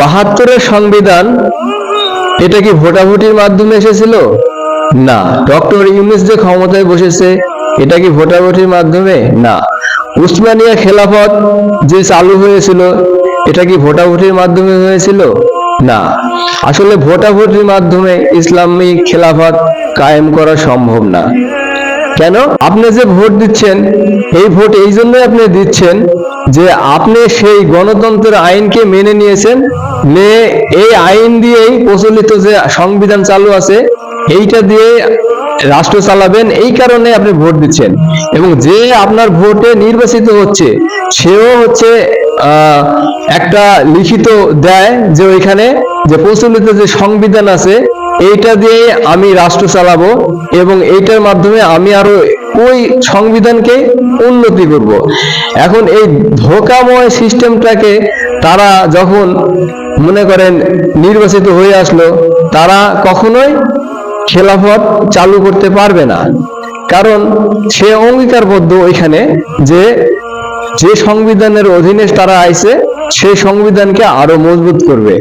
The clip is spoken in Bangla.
বাহাত্তরের সংবিধান, এটা কি ভোটাভুটির মাধ্যমে এসেছিল? না। ডক্টর ইউনুস যে ক্ষমতায় বসেছে, এটা কি ভোটাভুটির মাধ্যমে? না। উসমানিয়া খেলাফত যে চালু হয়েছিল, এটা কি ভোটাভুটির মাধ্যমে হয়েছিল? না। আসলে ভোটাভুটির মাধ্যমে ইসলামিক খেলাফত কায়েম করা সম্ভব না। কেন? আপনি যে ভোট দিচ্ছেন, এই ভোট এই জন্যই আপনি দিচ্ছেন যে আপনি সেই গণতন্ত্রের আইনকে মেনে নিয়েছেন নিয়ে এই আইন দিয়েই প্রচলিত যে সংবিধান চালু আছে, এইটা দিয়ে রাষ্ট্র চালাবেন, এই কারণে আপনি ভোট দিচ্ছেন। এবং যে আপনার ভোটে নির্বাচিত হচ্ছে, সেও হচ্ছে একটা লিখিত দেয় যে ওইখানে যে প্রচলিত যে সংবিধান আছে এইটা দিয়ে আমি রাষ্ট্র চালাবো এবং এইটার মাধ্যমে আমি আরও ওই সংবিধানকে উন্নতি করব। এখন এই ধোকাময় সিস্টেমটাকে তারা যখন মনে করেন নির্বাচিত হয়ে আসলো, তারা কখনোই খেলাফত চালু করতে পারবে না। কারণ সে অঙ্গীকারবদ্ধ ওইখানে যে যে সংবিধানের অধীনে তারা আইছে সেই সংবিধানকে আরও মজবুত করবে।